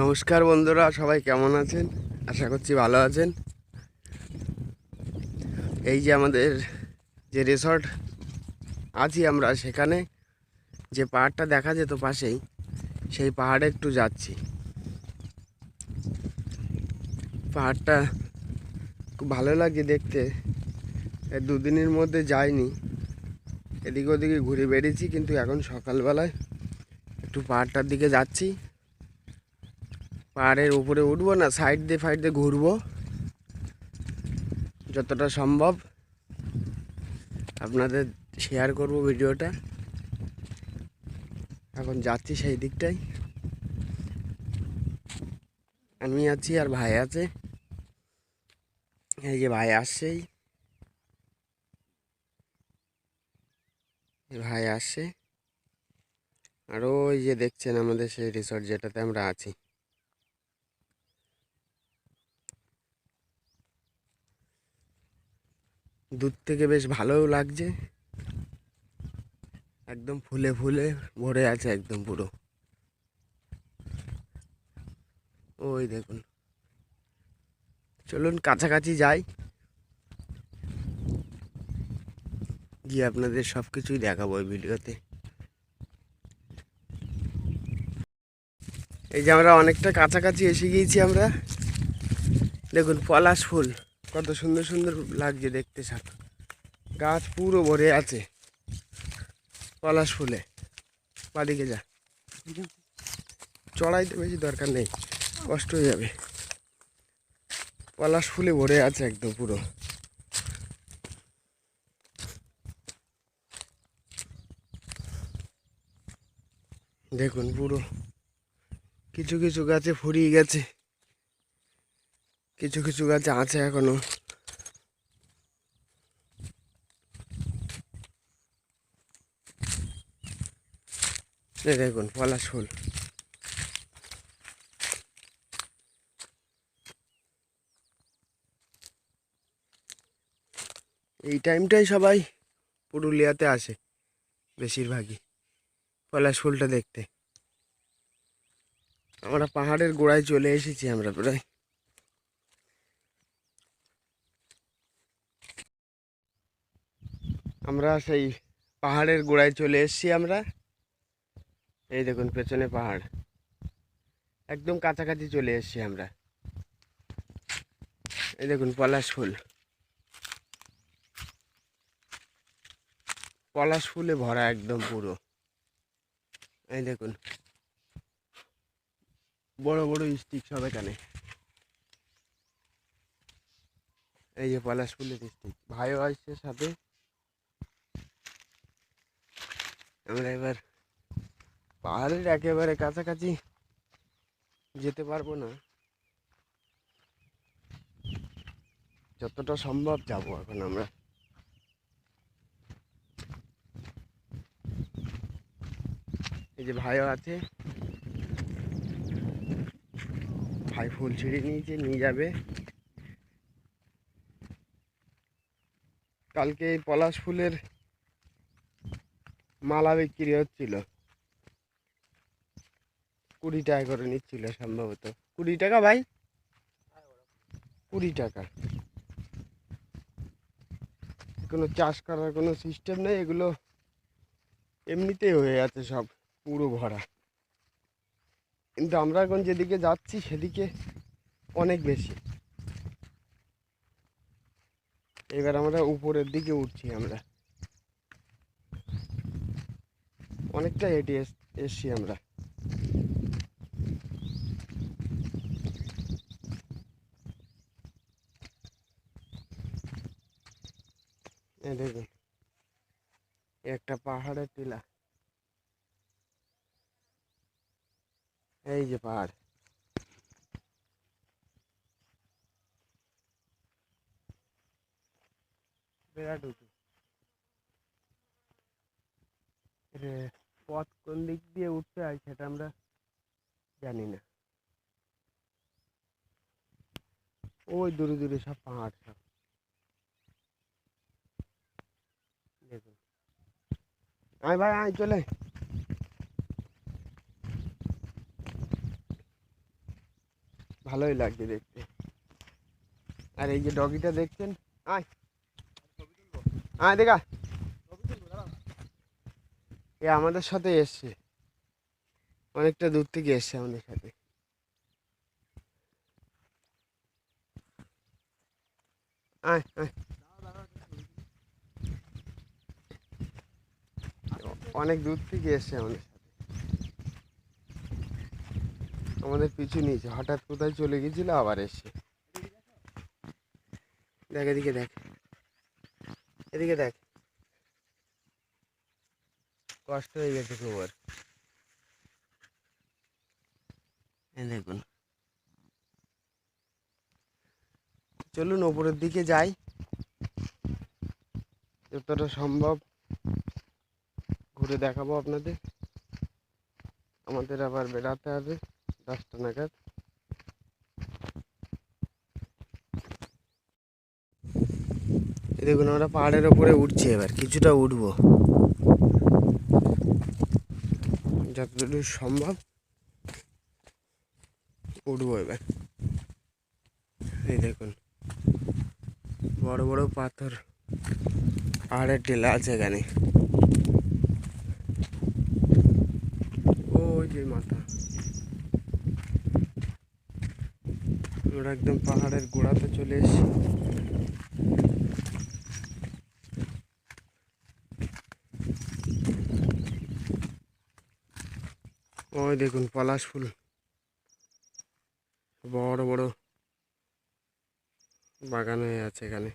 নমস্কার বন্ধুরা, সবাই কেমন আছেন? আশা করছি ভালো আছেন। এই যে আমাদের যে রিসর্ট আছি আমরা সেখানে। যে পাহাড়টা দেখা যেত পাশেই, সেই পাহাড়ে একটু যাচ্ছি। পাহাড়টা খুব ভালো লাগে দেখতে। দুদিনের মধ্যে যাইনি। এদিকে ওদিকে ঘুরে বেরিয়েছি কিন্তু এখন সকালবেলায় একটু পাহাড়টার দিকে যাচ্ছি। পাহাড়ের উপরে উঠবো না সাইড দিয়ে ফাইড দিয়ে ঘুরবো। যতটা সম্ভব। আপনাদের শেয়ার করব ভিডিওটা। এখন যাচ্ছি সেই দিকটাই আমি আছি আর ভাই আছে। এই যে ভাই আসছেই ভাই আসছে। আর ওই যে দেখছেন আমাদের সেই রিসর্ট যেটাতে আমরা আছি। দূর থেকে বেশ ভালোও লাগছে। একদম ফুলে ফুলে ভরে আছে একদম পুরো। ওই দেখুন। চলুন কাছাকাছি যাই। গিয়ে আপনাদের সব কিছুই দেখাবো ওই ভিডিওতে। এই যে আমরা অনেকটা কাছাকাছি এসে গিয়েছি আমরা। দেখুন পলাশ ফুল। কত সুন্দর সুন্দর লাগছে দেখতে সব গাছ পুরো ভরে আছে। পলাশ ফুলে। বাদিকে যা। চড়াইতে বেশি দরকার নেই, কষ্ট হয়ে যাবে। পলাশ ফুলে ভরে আছে একদম পুরো। দেখুন পুরো। কিছু কিছু গাছে ফুরিয়ে গেছে। কিছু কিছু গাছ আছে এখনও। দেখুন, পলাশ ফুল। এই টাইমটাই সবাই পুরুলিয়াতে আসে, বেশিরভাগই, পলাশ ফুলটা দেখতে। আমরা পাহাড়ের গোড়ায় চলে এসেছি আমরা প্রায়। আমরা সেই পাহাড়ের গোড়ায় চলে এসেছি আমরা। এই দেখুন, পেছনে পাহাড়। একদম কাছাকাছি চলে এসেছি আমরা। এই দেখুন, পলাশ ফুল। পলাশ ফুলে ভরা একদম পুরো। এই দেখুন, বড় বড় স্টিক সব এখানে। এই যে পলাশ ফুলের স্টিক, ভাইও আসছে সাথে। আমরা এবার। পাহাড়ের একেবারে কাছাকাছি যেতে পারব না। যতটা সম্ভব যাব এখন আমরা। এই যে ভাইও আছে। ভাই ফুল ছিঁড়ে নিয়েছে, নিয়ে যাবে। কালকে এই পলাশ ফুলের মালা বিক্রি হচ্ছিল। কুড়ি টাকা করে নিচ্ছিল সম্ভবত। কুড়ি টাকা ভাই? কুড়ি টাকা। কোনো চাষ করার কোনো সিস্টেম নেই, এগুলো এমনিতেই হয়ে আছে সব, পুরো ভরা। কিন্তু আমরা এখন যেদিকে যাচ্ছি, সেদিকে অনেক বেশি। এবার আমরা উপরের দিকে উঠছি আমরা। অনেকটা হেঁটে এস- এসছি আমরা। এই দেখুন এ একটা পাহাড়ের টিলা। এই যে পাহাড়। বিরাট উঁচু। এর পথ কোন দিক দিয়ে উঠতে হয় সেটা আমরা জানি না। ওই দূরে দূরে সব পাহাড় সব। দেখুন। আয় ভাই, আয়, চলে। ভালোই লাগছে দেখতে। আর এই যে ডগিটা দেখছেন, আয়। আয়, দেখা। এ আমাদের সাথে এসছে। অনেকটা দূর থেকে এসছে আমাদের সাথে। অনেক দূর থেকে এসছে আমাদের সাথে। আমাদের পিছু নিয়েছে। হঠাৎ কোথায় চলে গেছিল, আবার এসছে। দেখ, এদিকে দেখ। এদিকে দেখ। কষ্ট হয়ে গেছে খুব এই দেখুন। চলুন ওপরের দিকে যাই। যতটা সম্ভব ঘুরে দেখাবো আপনাদের। আমাদের আবার বেড়াতে হবে দশটা নাগাদ। দেখুন, আমরা পাহাড়ের ওপরে উঠছি এবার, কিছুটা উঠবো। যতদূর সম্ভব? উঠবো এবার। এই দেখুন, বড় বড় পাথর পাহাড়ের টিলা আছে এখানে। ওই যে মাথা। আমরা একদম পাহাড়ের গোড়াতে চলে এসেছি। ওই দেখুন, পলাশ ফুল। বড় বড় বাগান হয়ে আছে এখানে।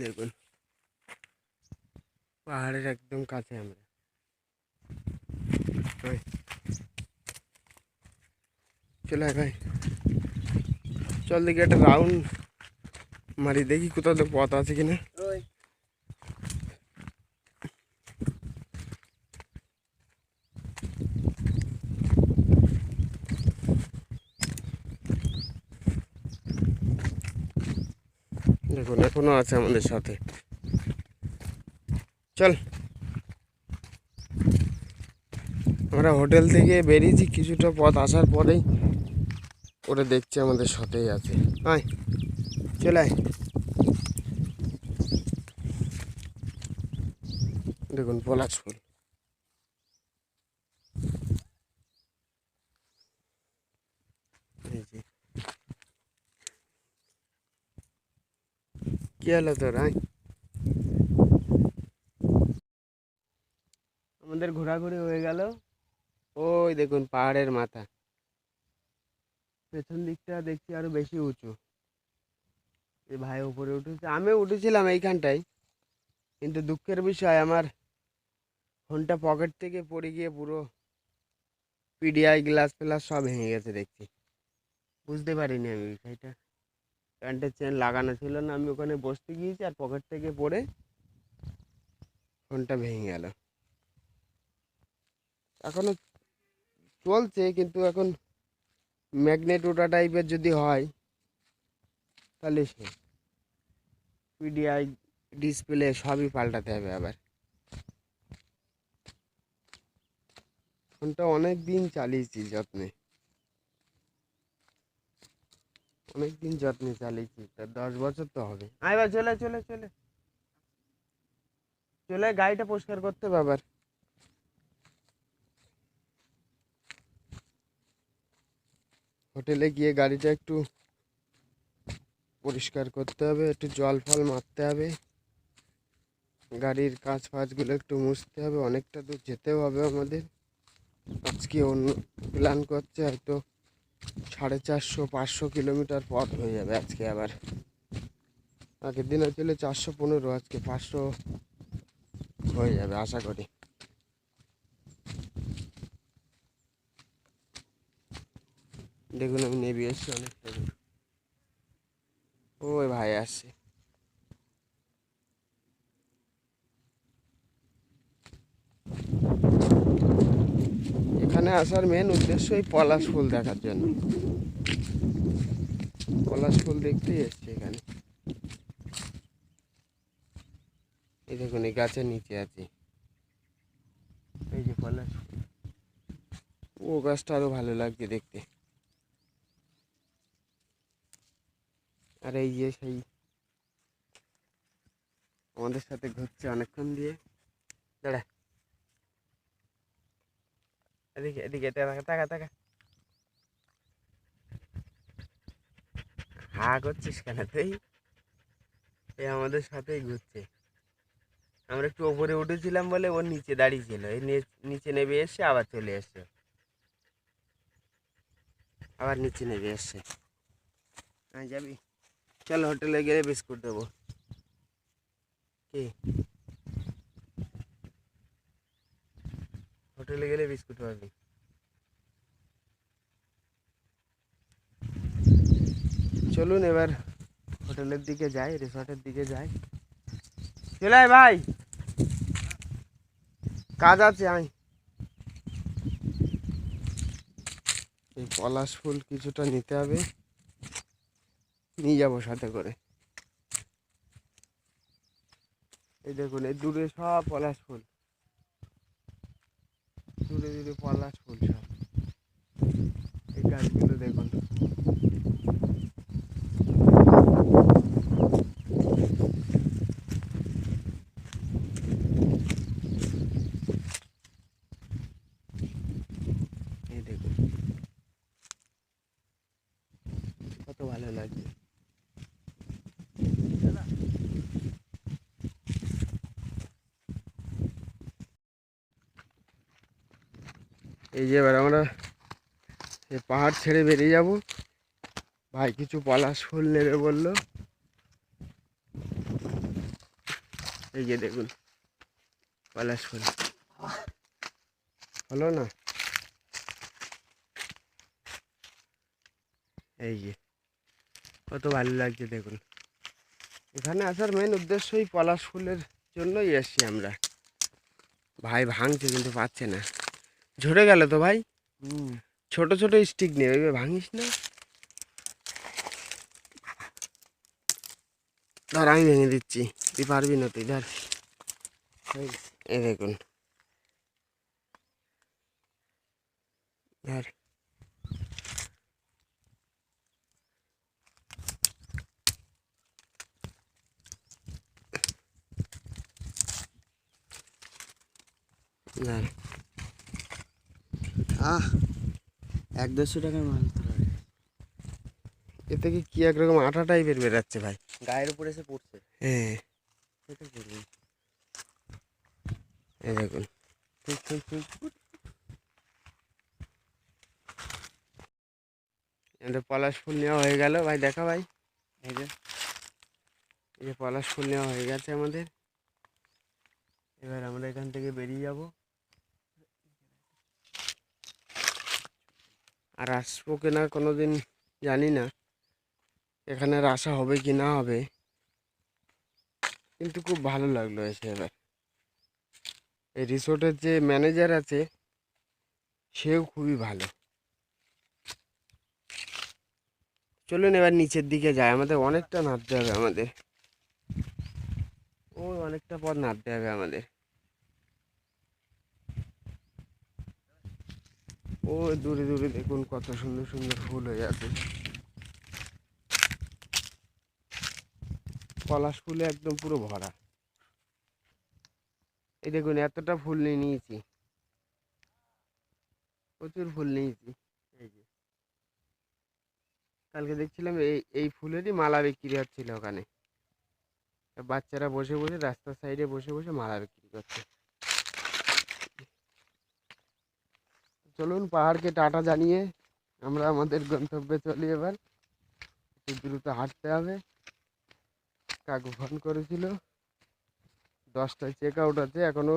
দেখুন, পাহাড়ের একদম কাছে আমরা। চলে ভাই চল দেখি একটা রাউন্ড মারি দেখি কোথাও তো পথ আছে কিনা। দেখুন এখনও আছে আমাদের সাথে। চল। আমরা হোটেল থেকে বেরিয়েছি কিছুটা পথ আসার পরেই ওরা দেখছে আমাদের সাথেই আছে। আয়। চলে আয়। দেখুন, পলাশ ফুল। কি হলো তোর আমাদের ঘোরাঘুরি হয়ে গেল। ওই দেখুন, পাহাড়ের মাথা। পেছন দিকটা দেখছি আরও বেশি উঁচু। এই ভাই উপরে উঠেছে। আমিও উঠেছিলাম এইখানটায়। কিন্তু দুঃখের বিষয়, আমার ফোনটা পকেট থেকে পড়ে গিয়ে পুরো পিডিআই, গ্লাস ফ্লাস সব ভেঙে গেছে দেখছি। বুঝতে পারিনি আমি বিষয়টা প্যান্টের চেন লাগানো ছিল না, আমি ওখানে বসতে গিয়েছি আর পকেট থেকে পড়ে ফোনটা ভেঙে গেল। এখনও চলছে, কিন্তু এখন ম্যাগনেট ওটা টাইপের যদি হয়, তাহলে সে পিডিআই ডিসপ্লে সবই পাল্টাতে হবে আবার। ফোনটা অনেক দিন চালিয়েছি যত্নে। অনেক দিন যত্নে চালিয়েছি, তা দশ বছর তো হবে। আয় এবার চলে চলে চলে। চলে গাড়িটা পরিষ্কার করতে হবে আবার। হোটেলে গিয়ে গাড়িটা একটু পরিষ্কার করতে হবে, একটু জল ফল মারতে হবে। গাড়ির কাজ ফাজগুলো একটু মুছতে হবে, অনেকটা দূর যেতেও হবে আমাদের। আজকে অন্য প্ল্যান করছে, হয়তো সাড়ে চারশো, পাঁচশো কিলোমিটার পথ হয়ে যাবে আজকে আবার। আগের দিন হয়েছিল চারশো পনেরো, আজকে পাঁচশো হয়ে যাবে আশা করি। দেখুন আমি নেবে এসছি অনেকটা দূর। ওই ভাই আসছে। এখানে আসার মেন উদ্দেশ্য এই পলাশ ফুল দেখার জন্য। পলাশ ফুল দেখতেই এসছে এখানে। এই দেখুন, এই গাছের নিচে আছে। এই যে পলাশ ফুল। ও গাছটা আরও ভালো লাগছে দেখতে। আর এই যে সেই আমাদের সাথে ঘুরছে অনেকক্ষণ দিয়ে। দাঁড়া। এদিকে এদিকে টাকা টাকা টাকা হা করছিস কেন তুই? এ আমাদের সাথেই ঘুরছে। আমরা একটু ওপরে উঠেছিলাম বলে ওর নিচে দাঁড়িয়েছিল। এই নিচে নেমে এসে আবার চলে এসছে। আবার নিচে নেমে এসছে। যাবি? চল হোটেলে গেলে বিস্কুট দেবো কি হোটেলে গেলে বিস্কুট পাবি চলুন এবার হোটেলের দিকে যাই রিসর্টের দিকে যাই চলে আয় ভাই কাজ আছে আয় এই পলাশ ফুল কিছুটা নিতে হবে নিয়ে যাব সাথে করে। এই দেখুন, এই দূরে সব পলাশ ফুল। দূরে দূরে পলাশ ফুল সব। এই গাছগুলো দেখুন এই দেখুন কত ভালো লাগছে এই যে এবার আমরা পাহাড় ছেড়ে বেরিয়ে যাব। ভাই, কিছু পলাশ ফুল নেবে বলল। এই যে দেখুন, পলাশ ফুল। হলো না? এই যে, কত ভালো লাগছে দেখুন। এখানে আসার মেন উদ্দেশ্যই পলাশ ফুলের জন্যই এসছি আমরা। ভাই ভাঙছে কিন্তু পাচ্ছে না। ঝরে গেল তো ভাই। ছোট ছোট স্টিক নিয়ে ওইভাবে ভাঙিস না। ধর আমি ভেঙে দিচ্ছি। তুই পারবি না তুই ধর। এই দেখুন। ধর। ধর। আহ এক দেড়শো টাকার মাল তো। লাগে। এ থেকে কি একরকম আটা টাইপের বেরাচ্ছে ভাই? গায়ের উপরে এসে পড়ছে। হ্যাঁ। সেটা করবি এই দেখুন। এটা পলাশ ফুল নেওয়া হয়ে গেল। ভাই দেখা ভাই। এই যে। এই যে পলাশ ফুল নেওয়া হয়ে গেছে আমাদের। এবার আমরা এখান থেকে বেরিয়ে যাব। আর আসব কিনা কোনো দিন জানি না, এখানে আসা হবে কি না হবে। কিন্তু খুব ভালো লাগল এসে এবার। এই রিসোর্টের যে ম্যানেজার আছে, সেও খুবই ভালো। চলুন এবার নিচের দিকে যাই, আমাদের অনেকটা নামতে হবে আমাদের। ও অনেকটা পথ নামতে হবে আমাদের। ও দূরে দূরে দেখুন কত সুন্দর সুন্দর ফুল হয়ে আছে। পলাশ ফুলে একদম পুরো ভরা। এই দেখুন, এতটা ফুল নিয়ে নিয়েছি। প্রচুর ফুল নিয়েছি। এই যে। কালকে দেখছিলাম এই এই ফুলেরই মালা বিক্রি হচ্ছিল ওখানে। বাচ্চারা বসে বসে রাস্তার সাইডে বসে বসে মালা বিক্রি করছে। চলুন পাহাড়কে টাটা জানিয়ে আমরা আমাদের গন্তব্যে চলি এবার। একটু দ্রুত হাঁটতে হবে। কাকু ফোন করেছিল। দশটায় চেক আউট আছে, এখনও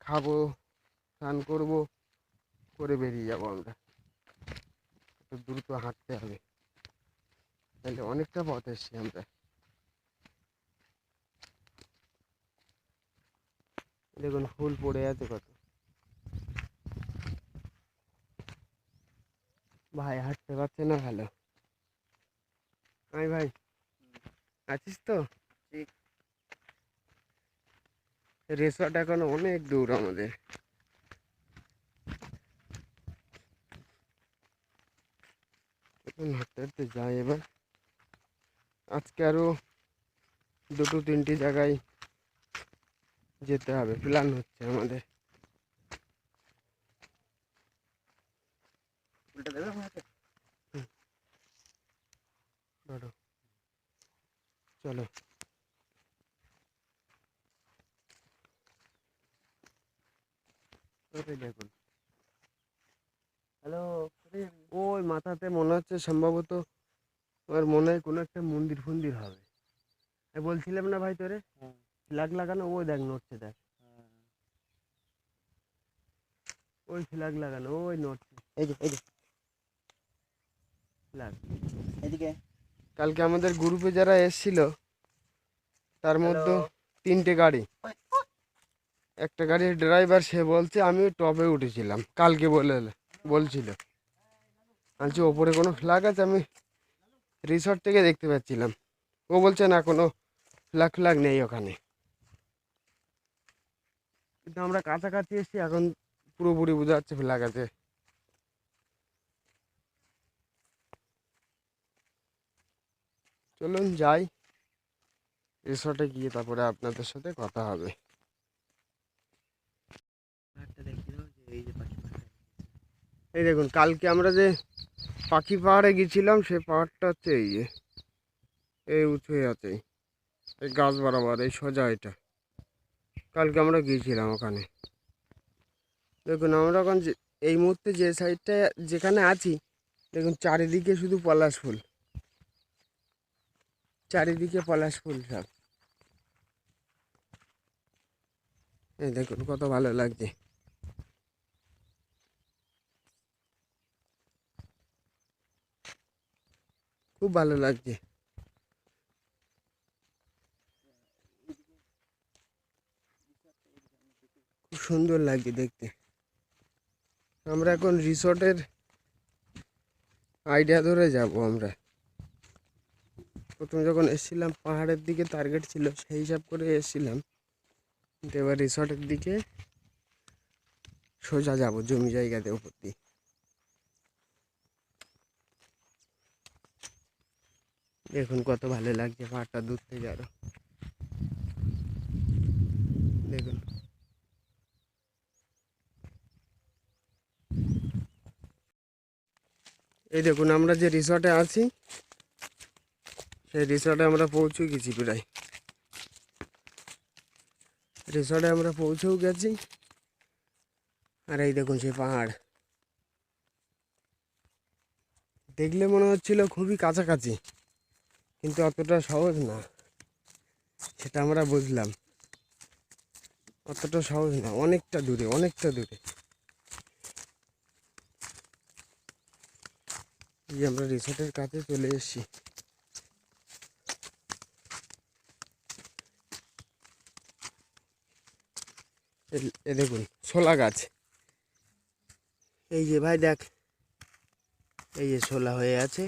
খাব, স্নান করব, করে বেরিয়ে যাব আমরা। একটু দ্রুত হাঁটতে হবে। তাহলে অনেকটা পথ এসছি আমরা। দেখুন, ফুল পড়ে আছে কত। ভাই হাঁটতে পারছে না ভালো। আমি ভাই আছিস তো। রিসর্ট এখন অনেক দূর আমাদের। হাঁটতে হাঁটতে যাই এবার। আজকে আরও দুটো তিনটি জায়গায় যেতে হবে প্ল্যান হচ্ছে আমাদের। উল্টে দেবে আমাকে ধরো। চলো। ওই দেখুন। হ্যালো ওই মাথাতে মনে হচ্ছে সম্ভবত আমার মনে হয় কোনো একটা মন্দির ফন্দির হবে। বলছিলাম না ভাই তোরে? হ্যাঁ। ফ্ল্যাগ লাগানো? ওই দেখ নড়ছে দেখ। ওই ফ্ল্যাগ লাগানো ওই নড়ছে। এই যে এই যে। এদিকে? কালকে আমাদের গ্রুপে যারা এসছিল তার মধ্যে তিনটে গাড়ি। একটা গাড়ির ড্রাইভার সে বলছে আমি টপে উঠেছিলাম। কালকে বলে বলছিল। বলছি ওপরে কোনো ফ্ল্যাগ আছে? আমি রিসর্ট থেকে দেখতে পাচ্ছিলাম। ও বলছে না কোনো ফ্ল্যাগ ফ্ল্যাগ নেই ওখানে। কিন্তু আমরা কাছাকাছি এসেছি এখন পুরোপুরি বোঝা যাচ্ছে ফ্ল্যাগ আছে। চলুন যাই। রিসর্টে গিয়ে তারপরে আপনাদের সাথে কথা হবে। এই দেখুন কালকে আমরা যে পাখি পাহাড়ে গেছিলাম সেই পাহাড়টা হচ্ছে এই যে এই উঁচু আছে। এই গাছ বরাবর এই সোজা এটা। কালকে আমরা গিয়েছিলাম ওখানে। দেখুন আমরা এখন যে- এই মুহূর্তে যে সাইডটা যেখানে আছি দেখুন চারিদিকে শুধু পলাশ ফুল। চারিদিকে পলাশ ফুল সব। এই দেখুন, কত ভালো লাগছে। খুব ভালো লাগছে। খুব সুন্দর লাগছে দেখতে। আমরা এখন রিসর্টের আইডিয়া ধরে যাব আমরা। প্রথম যখন এসেছিলাম, পাহাড়ের দিকে টার্গেট ছিল, সেই হিসাব করে এসেছিলাম। কিন্তু এবার রিসর্টের দিকে সোজা যাব, জমি জায়গাতে উপর দিয়ে। দেখুন কত ভালো লাগছে পাহাড়টা দূর থেকে আরও। দেখুন। এই দেখুন, আমরা যে রিসর্টে আছি সেই রিসর্টে আমরা পৌঁছে গেছি প্রায়। রিসর্টে আমরা পৌঁছেও গেছি। আর এই দেখুন সেই পাহাড়। দেখলে মনে হচ্ছিল খুবই কাছাকাছি, কিন্তু অতটা সহজ না, সেটা আমরা বুঝলাম। অতটা সহজ না, অনেকটা দূরে অনেকটা দূরে। আমরা রিসোর্টের কাছে চলে এসেছি। এ দেখুন ছোলা গাছ। এই যে ভাই দেখ। এই যে ছোলা হয়ে আছে।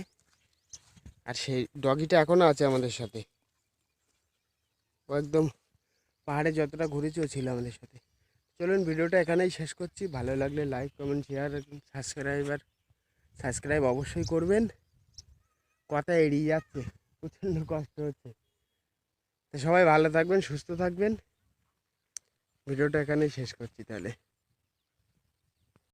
আর সেই ডগিটা এখনও আছে আমাদের সাথে। ও একদম পাহাড়ে যতটা ঘুরেছে ও ছিল আমাদের সাথে। চলুন ভিডিওটা এখানেই শেষ করছি। ভালো লাগলে like comment share subscriber subscribe অবশ্যই করবেন। কথা এড়িয়ে যাচ্ছে। প্রচণ্ড কষ্ট হচ্ছে। তো সবাই ভালো থাকবেন সুস্থ থাকবেন। ভিডিওটা এখানেই শেষ করছি তাহলে।